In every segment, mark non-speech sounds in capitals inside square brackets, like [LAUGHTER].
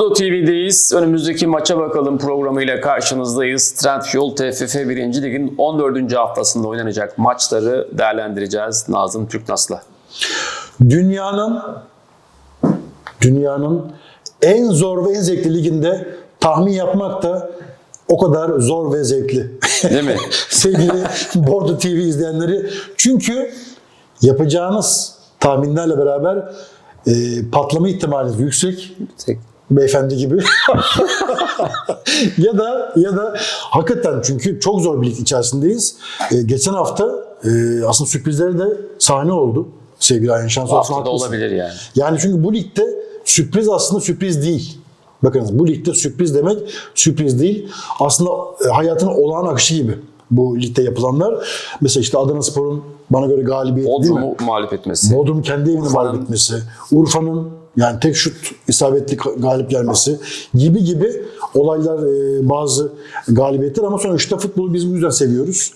Bordo TV'deyiz. Önümüzdeki maça bakalım programıyla karşınızdayız. Trendyol TFF 1. Lig'in 14. haftasında oynanacak maçları değerlendireceğiz Nazım Türknas'la. Dünyanın dünyanın en zor ve en zevkli liginde tahmin yapmak da o kadar zor ve zevkli. Değil mi? [LAUGHS] Sevgili Bordo TV izleyenleri. Çünkü yapacağınız tahminlerle beraber e, patlama ihtimaliniz yüksek. Beyefendi gibi. [LAUGHS] ya da ya da hakikaten çünkü çok zor bir lig içerisindeyiz. E, geçen hafta e, aslında sürprizleri de sahne oldu. Sevgili Ayhan Şansı. Bu hafta da olabilir yani. Yani çünkü bu ligde sürpriz aslında sürpriz değil. Bakınız bu ligde sürpriz demek sürpriz değil. Aslında e, hayatın olağan akışı gibi bu ligde yapılanlar. Mesela işte Adana Spor'un bana göre galibiyeti değil mi? Bodrum'u mağlup etmesi. Bodrum kendi evinde Urfa'nın- mağlup etmesi, Urfa'nın yani tek şut isabetli galip gelmesi gibi gibi olaylar e, bazı galibiyetler ama sonuçta futbolu biz bu yüzden seviyoruz.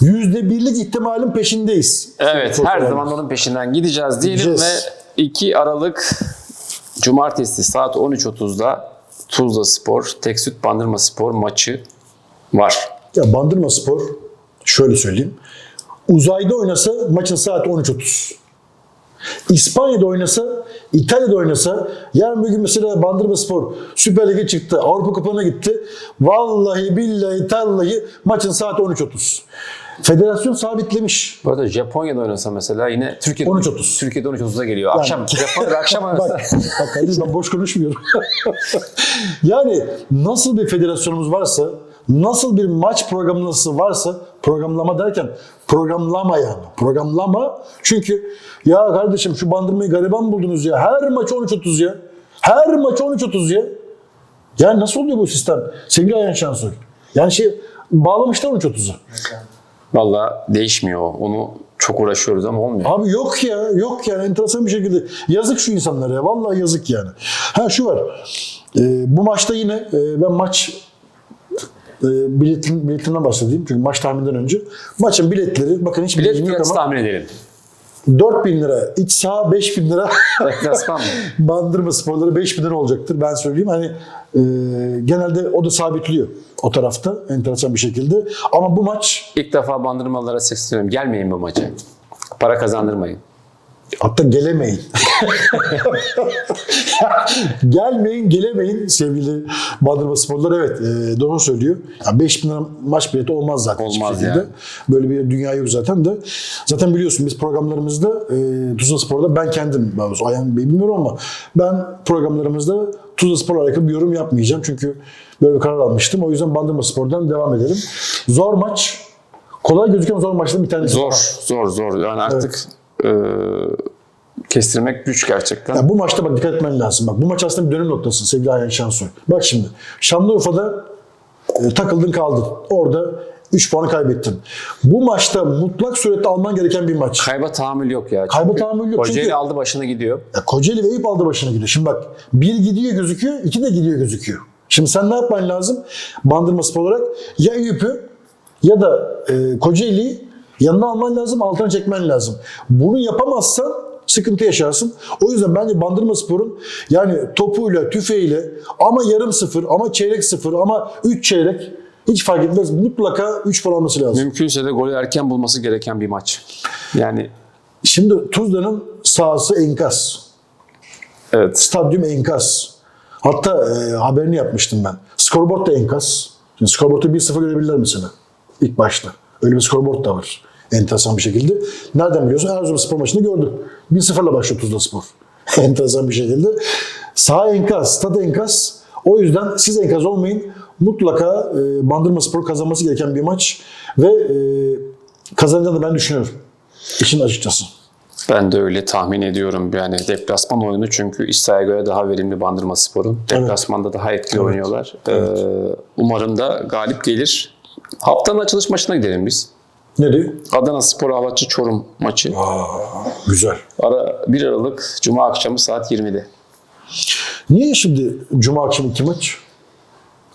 Yüzde birlik ihtimalin peşindeyiz. Evet her önemli. zaman onun peşinden gideceğiz diyelim Gideceğiz. ve 2 Aralık Cumartesi saat 13.30'da Tuzla Spor, Teksüt Bandırma Spor maçı var. Ya Bandırma Spor şöyle söyleyeyim. Uzayda oynasa maçın saati 13.30. İspanya'da oynasa, İtalya'da oynasa, yarın bir gün mesela Bandırma Spor Süper Lig'e çıktı, Avrupa Kupası'na gitti. Vallahi billahi tallahi maçın saati 13.30. Federasyon sabitlemiş. Bu arada Japonya'da oynasa mesela yine Türkiye'de 13.30. Türkiye'de 13.30'da geliyor. Akşam [LAUGHS] Japonya'da akşam oynasa. Bak, bak kardeşim ben boş konuşmuyorum. [LAUGHS] yani nasıl bir federasyonumuz varsa, nasıl bir maç programlaması varsa, programlama derken programlama yani. Programlama çünkü ya kardeşim şu bandırmayı gariban buldunuz ya. Her maç 13.30 ya. Her maç 13.30 ya. Yani nasıl oluyor bu sistem? Sevgili Ayhan Şansoy. Yani şey bağlamışlar 13.30'u. Valla değişmiyor. Onu çok uğraşıyoruz ama olmuyor. Abi yok ya, yok yani enteresan bir şekilde. Yazık şu insanlara ya, vallahi yazık yani. Ha şu var, e, bu maçta yine e, ben maç biletin, biletinden bahsedeyim. Çünkü maç tahminden önce. Maçın biletleri, bakın hiç Bilet fiyatı ama tahmin edelim. 4000 lira, iç saha 5000 lira. [LAUGHS] Deplasman mı? [LAUGHS] Bandırma sporları 5000 lira olacaktır ben söyleyeyim. Hani e, genelde o da sabitliyor o tarafta enteresan bir şekilde. Ama bu maç İlk defa bandırmalara sesleniyorum. Gelmeyin bu maça. Para kazandırmayın. Hatta gelemeyin. [LAUGHS] Gelmeyin, gelemeyin sevgili Bandırma Sporlar. Evet, e, doğru söylüyor. Ya 5 bin lira maç bileti olmaz zaten. hiçbir Olmaz şekilde. yani. Böyle bir dünya yok zaten de. Zaten biliyorsun biz programlarımızda e, Tuzla Spor'da ben kendim, daha doğrusu Ayhan Bey bilmiyorum ama ben programlarımızda Tuzla Spor'la alakalı bir yorum yapmayacağım. Çünkü böyle bir karar almıştım. O yüzden Bandırma Spor'dan devam edelim. Zor maç. Kolay gözüken zor maçların bir tanesi. Zor, zor, zor. Yani artık e, kestirmek güç gerçekten. Ya bu maçta bak dikkat etmen lazım. Bak bu maç aslında bir dönüm noktası sevgili Ayhan Şansoy. Bak şimdi Şanlıurfa'da e, takıldın kaldın. Orada 3 puanı kaybettin. Bu maçta mutlak surette alman gereken bir maç. Kayba tahammül yok ya. Kayba tahammül yok. Kocaeli Çünkü- aldı başını gidiyor. Ya Kocaeli ve Eyüp aldı başına gidiyor. Şimdi bak bir gidiyor gözüküyor, iki de gidiyor gözüküyor. Şimdi sen ne yapman lazım? Bandırma Spor olarak ya Eyüp'ü ya da e, Kocaeli'yi yanına alman lazım, altına çekmen lazım. Bunu yapamazsan sıkıntı yaşarsın. O yüzden bence Bandırma Spor'un yani topuyla, tüfeğiyle ama yarım sıfır, ama çeyrek sıfır, ama üç çeyrek hiç fark etmez. Mutlaka 3 puan alması lazım. Mümkünse de golü erken bulması gereken bir maç. Yani Şimdi Tuzla'nın sahası enkaz. evet. Stadyum enkaz. Hatta e, haberini yapmıştım ben. Scoreboard da enkaz. Şimdi scoreboard'u 1-0 görebilirler mesela. İlk başta. Öyle bir scoreboard da var. Enteresan bir şekilde. Nereden biliyorsun? Erzurum spor maçını gördüm. 1-0'la başlıyor Tuzla Spor. [LAUGHS] Enteresan bir şekilde. Sağ enkaz, stad enkaz. O yüzden siz enkaz olmayın. Mutlaka e, Bandırma Spor kazanması gereken bir maç. Ve e, kazanacağını ben düşünüyorum. İşin açıkçası. Ben de öyle tahmin ediyorum. Yani deplasman oyunu çünkü iç sahaya göre daha verimli Bandırma Spor'un. Deplasmanda daha etkili oynuyorlar. Ee, umarım da galip gelir. Haftanın açılış maçına gidelim biz. Ne diyor? Adana Spor Alatçı Çorum maçı. Güzel. Ara 1 Aralık Cuma akşamı saat 20'de. Niye şimdi Cuma akşamı iki maç?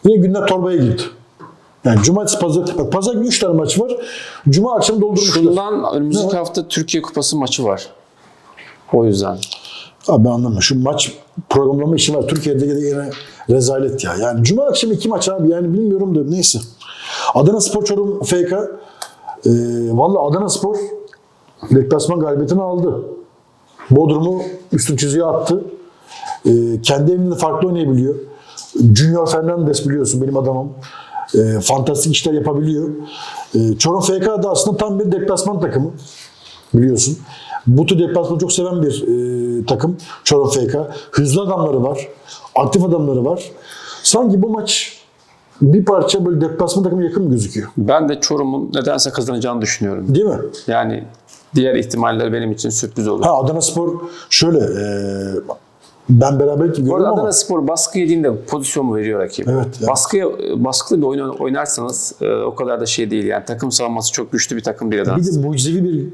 Niye günler torbaya girdi? Yani cumartesi, pazar, bak pazar günü üç tane maç var. Cuma akşamı doldurmuşlar. Şundan önümüzdeki hafta Türkiye Kupası maçı var. O yüzden. Abi ben anlamıyorum. Şu maç programlama işi var. Türkiye'de yine, yine rezalet ya. Yani cuma akşamı iki maç abi. Yani bilmiyorum da neyse. Adana Spor Çorum FK. Ee, Valla Adana Spor deplasman galibiyetini aldı. Bodrum'u üstün çizgiye attı. Ee, kendi evinde farklı oynayabiliyor. Junior Fernandes biliyorsun benim adamım. Ee, fantastik işler yapabiliyor. Ee, Çorum FK da aslında tam bir deplasman takımı biliyorsun. Bu tür deplasmanı çok seven bir e, takım Çorum FK. Hızlı adamları var, aktif adamları var. Sanki bu maç bir parça böyle deplasman takımı yakın gözüküyor. Ben de Çorum'un nedense kazanacağını düşünüyorum. Değil mi? Yani diğer ihtimaller benim için sürpriz olur. Ha Adana Spor şöyle e, ben beraberlik Bu görüyorum ama Adana Spor baskı yediğinde pozisyon veriyor rakip? Evet, evet. Baskıya, baskılı bir oyun oynarsanız e, o kadar da şey değil yani. Takım savunması çok güçlü bir takım değil Adana bir de mucizevi bir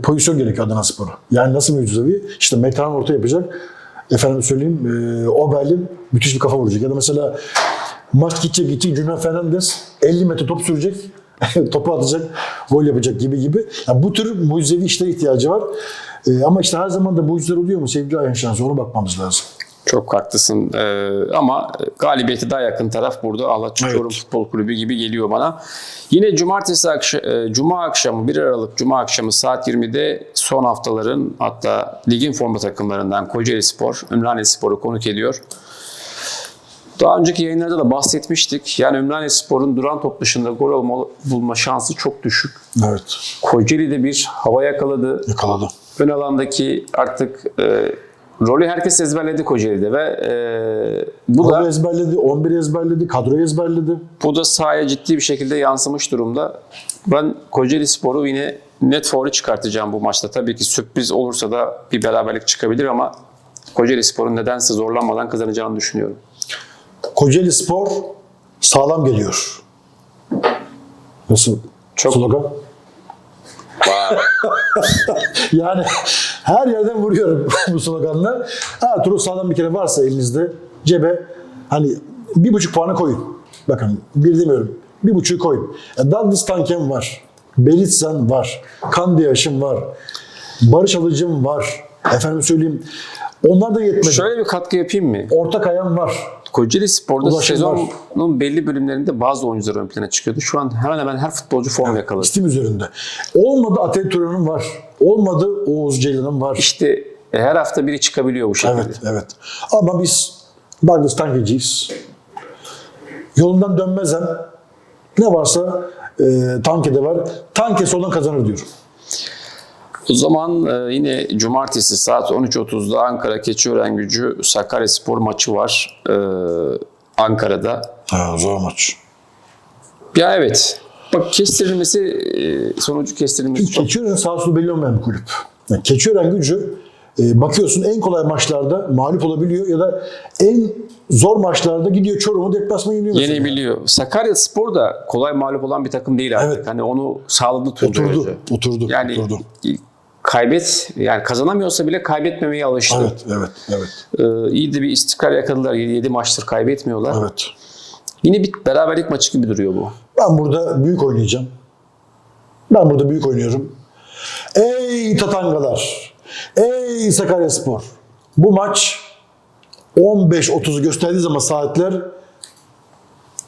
pozisyon gerekiyor Adana Spor'a. Yani nasıl mucizevi? İşte Metehan orta yapacak. Efendim söyleyeyim e, Oberlin müthiş bir kafa vuracak. Ya da mesela maç gidecek gidecek Junior Fernandes 50 metre top sürecek. [LAUGHS] topu atacak, gol yapacak gibi gibi. Ya bu tür mucizevi işlere ihtiyacı var. E, ama işte her zaman da mucizeler oluyor mu sevgili Ayhan Şansı? Ona bakmamız lazım. Çok haklısın Ee, ama galibiyeti daha yakın taraf burada Ahlatçı Evet. Çorum Futbol Kulübü gibi geliyor bana. Yine cumartesi akşamı, cuma akşamı 1 Aralık cuma akşamı saat 20'de son haftaların hatta ligin forma takımlarından Kocaeli Spor, Ümraniye Spor'u konuk ediyor. Daha önceki yayınlarda da bahsetmiştik. Yani Ümraniye Spor'un duran top dışında gol olma, bulma şansı çok düşük. Evet. Kocaeli'de bir hava yakaladı. Yakaladı. ön alandaki artık e, rolü herkes ezberledi Kocaeli'de ve e, bu Golü da ezberledi, 11 ezberledi, kadroyu ezberledi. bu da sahaya ciddi bir şekilde yansımış durumda. Ben Kocaeli Spor'u yine net favori çıkartacağım bu maçta. Tabii ki sürpriz olursa da bir beraberlik çıkabilir ama Kocaeli Spor'un nedense zorlanmadan kazanacağını düşünüyorum. Kocaeli Spor sağlam geliyor. Nasıl? Çok- Slogan? [LAUGHS] Yani her yerden vuruyorum [LAUGHS] bu sloganla. Türlü sağlam bir kere varsa elinizde cebe hani bir buçuk puanı koyun. Bakın bir demiyorum. Bir buçuğu koyun. E, Douglas Tankem var. Belitsen var. Kandiyaş'ım var. Barış Alıcım var. Efendim söyleyeyim. Onlar da yetmedi. Şöyle bir katkı yapayım mı? Ortak ayağım var. Kocaeli Spor'da Ulaşım var. sezonun belli bölümlerinde bazı oyuncular ön plana çıkıyordu. Şu an hemen hemen her futbolcu form yakaladı. İstim üzerinde. Olmadı Atlet Turan'ın var. Olmadı Oğuz Ceylan'ın var. İşte e, her hafta biri çıkabiliyor bu şekilde. Evet, evet. Ama biz Douglas tankeciyiz. Yolundan dönmezem ne varsa e, tankede var. Tanke soldan kazanır diyorum. O zaman e, yine cumartesi saat 13.30'da Ankara Keçiören Gücü Sakaryaspor maçı var e, Ankara'da. Ha, zor maç. Ya evet. Bak kestirilmesi, e, sonucu kestirilmesi çok Keçiören sağ solu belli olmayan bir kulüp. Yani Keçiören gücü bakıyorsun en kolay maçlarda mağlup olabiliyor ya da en zor maçlarda gidiyor Çorum'u deplasmana yeniyor yenebiliyor. Sakaryaspor da kolay mağlup olan bir takım değil artık. Evet. Hani onu sağladı Turcu Oturdu, oturdu, Yani oturdu. Kaybet yani kazanamıyorsa bile kaybetmemeye alıştı. Evet, evet, evet, Ee, iyi de bir istikrar yakaladılar. 7 maçtır kaybetmiyorlar. evet. Yine bir beraberlik maçı gibi duruyor bu. Ben burada büyük oynayacağım. Ben burada büyük oynuyorum. Ey Tatangalar! Ey Sakaryaspor! Bu maç 15.30'u gösterdiği zaman saatler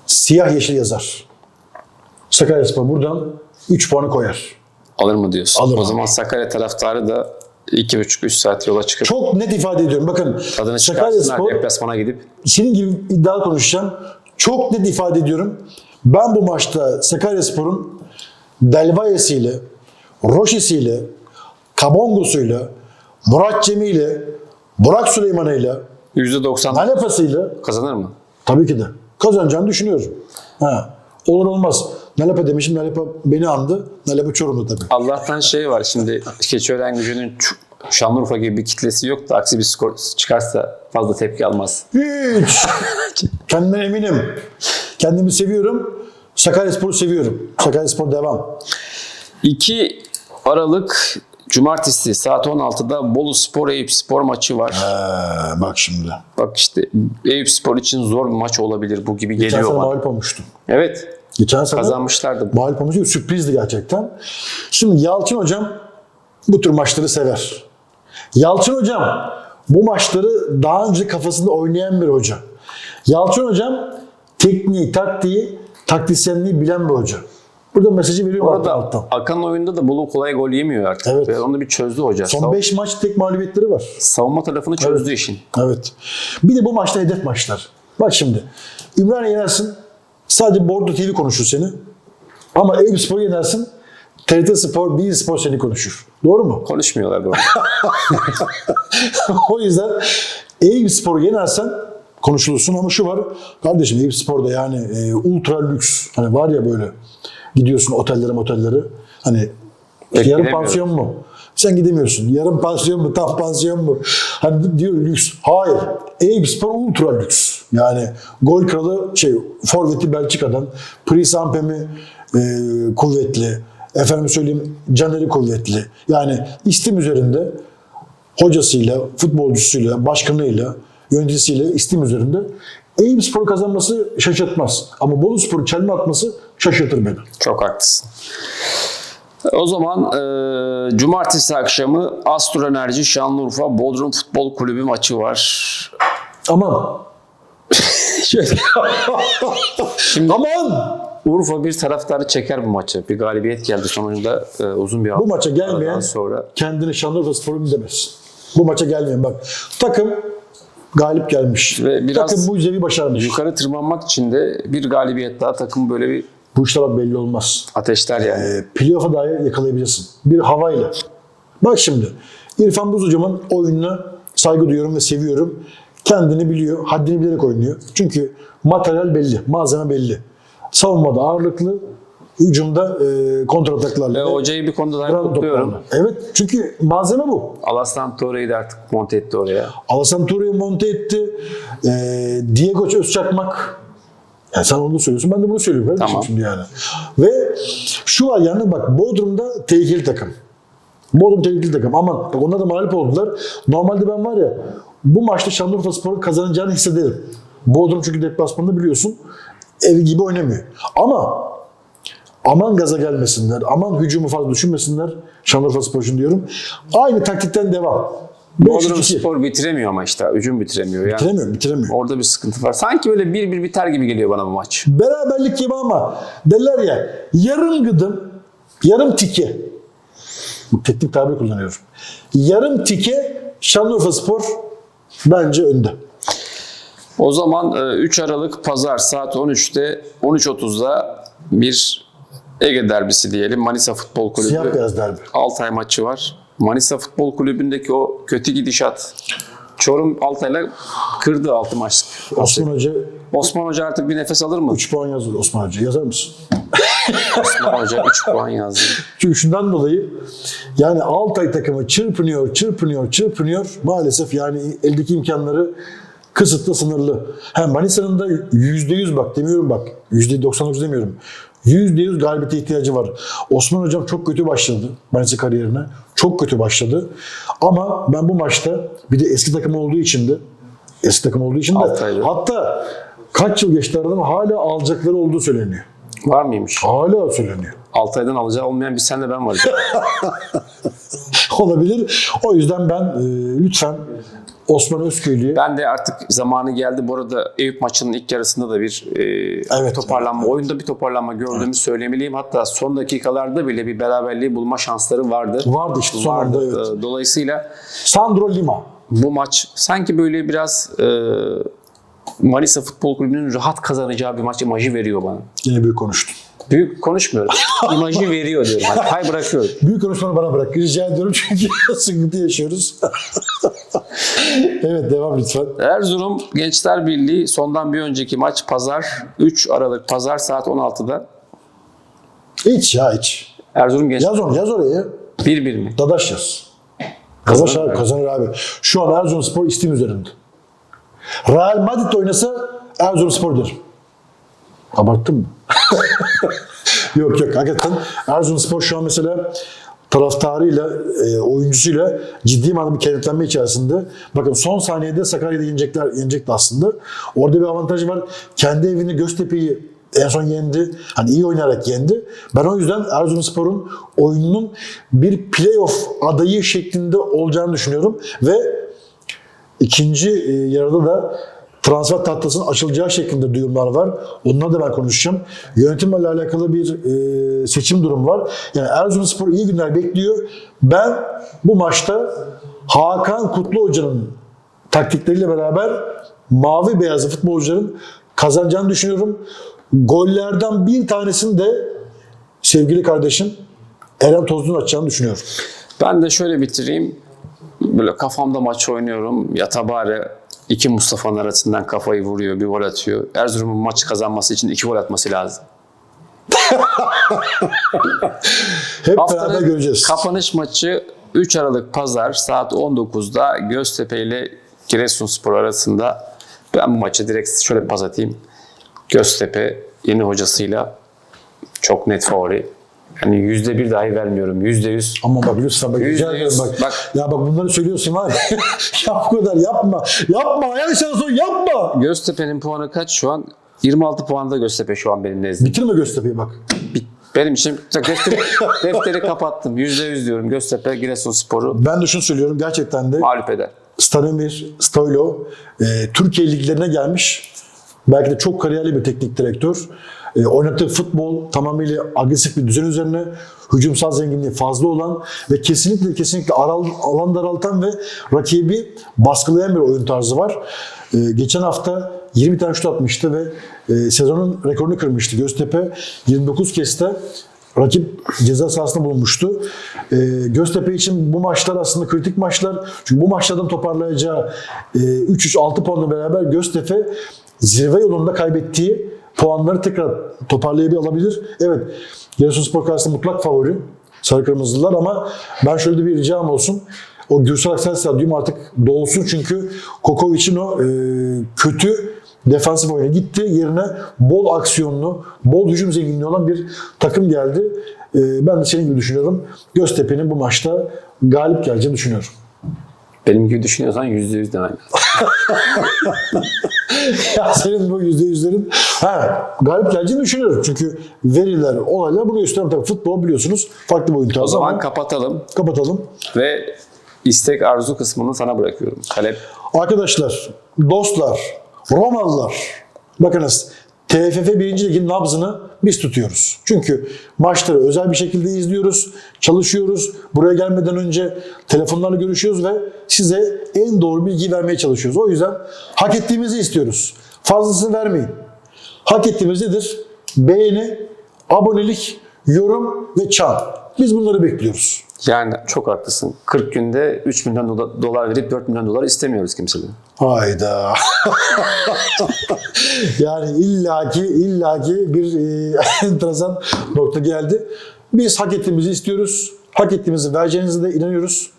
siyah yeşil yazar. Sakaryaspor buradan 3 puanı koyar. Alır mı diyorsun? Alır o abi. zaman Sakarya taraftarı da 2,5-3 saat yola çıkıp Çok net ifade ediyorum. Bakın tadını çıkarsınlar Sakaryaspor deplasmana gidip senin gibi iddia konuşacağım. Çok net ifade ediyorum. Ben bu maçta Sakaryaspor'un Delvayesi'yle, Roşesi'yle, Kabongo'suyla, Murat Cemi'yle, Burak Süleyman'ıyla, %90 Nalepa'sıyla kazanır mı? tabii ki de kazanacağını düşünüyorum. Ha, olur olmaz. Nalepa demişim, Nalepa beni andı. Nalepa Çorum'da tabii. Allah'tan şey var şimdi Keçiören gücünün Şanlıurfa gibi bir kitlesi yok da aksi bir skor çıkarsa fazla tepki almaz. Hiç. [LAUGHS] Kendimden eminim. Kendimi seviyorum. Sakaryaspor'u seviyorum. Sakaryaspor devam. 2 Aralık Cumartesi saat 16'da Bolu Spor Eyüp Spor maçı var. Ee, bak şimdi. Bak işte Eyüp Spor için zor bir maç olabilir bu gibi Geçen geliyor bana. mağlup olmuştu. Evet Geçen sene kazanmışlardı. mağlup olmuştu. Sürprizdi gerçekten. Şimdi Yalçın Hocam bu tür maçları sever. Yalçın Hocam bu maçları daha önce kafasında oynayan bir hoca. Yalçın hocam tekniği, taktiği, taktisyenliği bilen bir hoca. Burada mesajı veriyor Orada alttan. akan oyunda da Bolu kolay gol yemiyor artık. Evet. Ve onu bir çözdü hoca. Son Sav- 5 maç tek mağlubiyetleri var. savunma tarafını çözdü işin. Evet. Bir de bu maçta hedef maçlar. Bak şimdi. Ümraniye yenersin. Sadece Bordo TV konuşur seni. Ama Eyüp Spor yenersin. TRT Spor, Bir Spor seni konuşur. Doğru mu? Konuşmuyorlar doğru. [LAUGHS] o yüzden Eyüp Spor'u yenersen konuşulursun ama şu var. Kardeşim Eyüp Spor'da yani e, ultra lüks. Hani var ya böyle gidiyorsun otellere otellere. Hani Pek yarım pansiyon mu? Sen gidemiyorsun. Yarım pansiyon mu? Tam pansiyon mu? Hani diyor lüks. Hayır. Eyüp Spor ultra lüks. Yani gol kralı şey forveti Belçika'dan. Pris Ampem'i e, kuvvetli. Efendim söyleyeyim Caner'i kuvvetli. Yani istim üzerinde hocasıyla, futbolcusuyla, başkanıyla, yöneticisiyle istim üzerinde Eyüp Spor kazanması şaşırtmaz. Ama Bolu Spor'u çelme atması şaşırtır beni. Çok haklısın. O zaman e, cumartesi akşamı Astro Enerji Şanlıurfa Bodrum Futbol Kulübü maçı var. Aman! Şimdi Aman! Urfa bir taraftarı çeker bu maçı. Bir galibiyet geldi sonucunda e, uzun bir Bu maça gelmeyen sonra. kendini Şanlıurfa Spor'un demez. Bu maça gelmeyen bak. Takım galip gelmiş. Ve biraz- Takım mucizevi başarmış. Yukarı tırmanmak için de bir galibiyet daha takım böyle bir Bu işler bak belli olmaz. ateşler yani. e, playoff'a dahi yakalayabilirsin. Bir havayla. Bak şimdi İrfan Buz hocamın oyununa saygı duyuyorum ve seviyorum. Kendini biliyor, haddini bilerek oynuyor. Çünkü materyal belli, malzeme belli. Savunmada ağırlıklı, hücumda e, kontrataklarla. Ve hocayı bir konuda daha kutluyorum. Evet çünkü malzeme bu. Alaslan Torre'yi de artık monte etti oraya. Alasan Ture'yi monte etti. E, Diego Özçakmak. Yani sen onu söylüyorsun. Ben de bunu söylüyorum Tamam. şimdi yani. Ve şu var yani bak Bodrum'da tehlikeli takım. Bodrum tehlikeli takım. Aman bak onlar da mağlup oldular. Normalde ben var ya bu maçta Şanlıurfa Spor'un kazanacağını hissederim. Bodrum çünkü deplasmanda biliyorsun ev gibi oynamıyor. Ama aman gaza gelmesinler, aman hücumu fazla düşünmesinler. Şanlıurfa Spor için diyorum. Aynı taktikten devam. Bodrum 5-3-2. Spor bitiremiyor ama işte. Hücum bitiremiyor. Yani Bitiremiyor, bitiremiyor. orada bir sıkıntı var. Sanki böyle bir bir biter gibi geliyor bana bu maç. Beraberlik gibi ama derler ya yarım gıdım, yarım tike. Teknik tabir kullanıyorum. Yarım tike Şanlıurfa Spor bence önde. O zaman e, 3 Aralık Pazar saat 13'te 13.30'da bir Ege derbisi diyelim. Manisa Futbol Kulübü. Siyah beyaz derbi. Altay maçı var. Manisa Futbol Kulübü'ndeki o kötü gidişat. Çorum Altay'la kırdı 6 maçlık. Osman Hoca Osman Hoca artık bir nefes alır mı? 3 puan yazdı Osman Hoca. Yazar mısın? [LAUGHS] Osman Hoca 3 puan yazdı. Çünkü şundan dolayı yani Altay takımı çırpınıyor, çırpınıyor, çırpınıyor. Maalesef yani eldeki imkanları kısıtlı, sınırlı. Hem Manisa'nın da %100 bak demiyorum bak. %99 demiyorum. %100 galibiyete ihtiyacı var. Osman Hocam çok kötü başladı Manisa kariyerine. Çok kötü başladı. Ama ben bu maçta bir de eski takım olduğu için de eski takım olduğu için de Altaylı. hatta kaç yıl geçti aradan hala alacakları olduğu söyleniyor. Var mıymış? Hala söyleniyor. Altay'dan alacağı olmayan bir senle ben varız. [LAUGHS] olabilir. O yüzden ben e, lütfen Osman Özköylü'ye Ben de artık zamanı geldi. Bu arada Eyüp maçının ilk yarısında da bir e, Evet, toparlanma, oyunda bir toparlanma gördüğümü söylemeliyim. Hatta son dakikalarda bile bir beraberliği bulma şansları vardı. Vardı işte son anda, evet. Dolayısıyla Sandro Lima. bu maç sanki böyle biraz e, Manisa Futbol Kulübü'nün rahat kazanacağı bir maç imajı veriyor bana. Yine büyük konuştun. Büyük konuşmuyorum. [LAUGHS] İmajı veriyor diyorum. Hani pay bırakıyorum. Büyük konuşmanı bana bırak. Rica ediyorum çünkü [LAUGHS] sıkıntı yaşıyoruz. [LAUGHS] evet devam lütfen. Erzurum Gençler Birliği sondan bir önceki maç pazar 3 Aralık pazar saat 16'da. İç ya iç. Erzurum Gençler Yaz onu yaz oraya. 1-1 mi? Dadaş yaz. Kazanır abi, kazanır abi. Şu an Erzurumspor istim üzerinde. Real Madrid oynasa Erzurumspor derim. Abarttın mı? [LAUGHS] yok yok hakikaten Erzurumspor şu an mesela taraftarıyla, e, oyuncusuyla ciddi manada bir kenetlenme içerisinde. Bakın son saniyede Sakarya'da yenecekler, yenecekti aslında. Orada bir avantajı var. Kendi evinde Göztepe'yi en son yendi. Hani iyi oynayarak yendi. Ben o yüzden Erzurumspor'un oyununun bir playoff adayı şeklinde olacağını düşünüyorum. Ve ikinci e, yarıda da transfer tahtasının açılacağı şeklinde duyumlar var. Onları da ben konuşacağım. Yönetimle alakalı bir e, seçim durum var. Yani Erzurumspor iyi günler bekliyor. Ben bu maçta Hakan Kutlu Hoca'nın taktikleriyle beraber mavi beyazlı futbolcuların kazanacağını düşünüyorum. Gollerden bir tanesini de sevgili kardeşim Eren Tozlu'nun atacağını düşünüyorum. Ben de şöyle bitireyim. Böyle kafamda maç oynuyorum. Yatabare iki Mustafa'nın arasından kafayı vuruyor, bir gol atıyor. Erzurum'un maçı kazanması için iki gol atması lazım. [LAUGHS] Hep beraber Haftanın göreceğiz. kapanış maçı 3 Aralık Pazar saat 19'da Göztepe ile Giresunspor arasında. Ben bu maçı direkt şöyle pas atayım. Göztepe yeni hocasıyla çok net favori. Yani yüzde bir dahi vermiyorum. Yüzde yüz. Ama bak lütfen bak, Yüzde rica ederim yüz. bak. Bak. Ya bak bunları söylüyorsun var ya. [LAUGHS] ya bu kadar yapma. Yapma. Ayağın şansı yapma. Göztepe'nin puanı kaç şu an? 26 puanda Göztepe şu an benim nezdimde. Bitirme Göztepe'yi bak. Bit- Benim için defteri, [LAUGHS] defteri kapattım. Yüzde yüz diyorum. Göztepe Giresunspor'u Ben de şunu söylüyorum. Gerçekten de mağlup eder. Stanimir Stoylo e, Türkiye liglerine gelmiş. Belki de çok kariyerli bir teknik direktör. E, futbol tamamıyla agresif bir düzen üzerine hücumsal zenginliği fazla olan ve kesinlikle kesinlikle alan daraltan ve rakibi baskılayan bir oyun tarzı var. E, geçen hafta 20 tane şut atmıştı ve e, sezonun rekorunu kırmıştı. Göztepe 29 kez de rakip ceza sahasında bulunmuştu. Ee, Göztepe için bu maçlar aslında kritik maçlar. Çünkü bu maçlardan toparlayacağı e, 3-3-6 puanla beraber Göztepe zirve yolunda kaybettiği puanları tekrar toparlayabilir alabilir. Evet, Giresunspor karşısında mutlak favori Sarı Kırmızılılar ama ben şöyle bir ricam olsun. O Gürsel Aksel Stadyum artık dolsun çünkü Kokovic'in o e, kötü defansif oyuna gitti. Yerine bol aksiyonlu, bol hücum zenginliği olan bir takım geldi. E, ben de senin gibi düşünüyorum. Göztepe'nin bu maçta galip geleceğini düşünüyorum. Benim gibi düşünüyorsan yüzde yüz demen lazım. [LAUGHS] ya senin bu yüzde yüzlerin ha, galip geleceğini düşünüyorum. Çünkü veriler, olaylar bunu gösteriyor. Tabii futbol biliyorsunuz farklı bir oyun O zaman ama kapatalım kapatalım. ve istek arzu kısmını sana bırakıyorum. Talep Arkadaşlar, dostlar, Romalılar, bakınız TFF 1. Lig'in nabzını biz tutuyoruz. Çünkü maçları özel bir şekilde izliyoruz, çalışıyoruz. Buraya gelmeden önce telefonlarla görüşüyoruz ve size en doğru bilgiyi vermeye çalışıyoruz. O yüzden hak ettiğimizi istiyoruz. Fazlasını vermeyin. Hak ettiğimiz nedir? Beğeni, abonelik, yorum ve çan. Biz bunları bekliyoruz. Yani çok haklısın. 40 günde 3 milyon dola- dolar verip 4 milyon dolar istemiyoruz kimseden. Hayda. [LAUGHS] yani illaki illaki bir e, [LAUGHS] enteresan nokta geldi. Biz hak ettiğimizi istiyoruz. Hak ettiğimizi vereceğinize de inanıyoruz.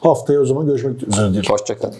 Haftaya o zaman görüşmek üzere diyelim. Hoşçakal.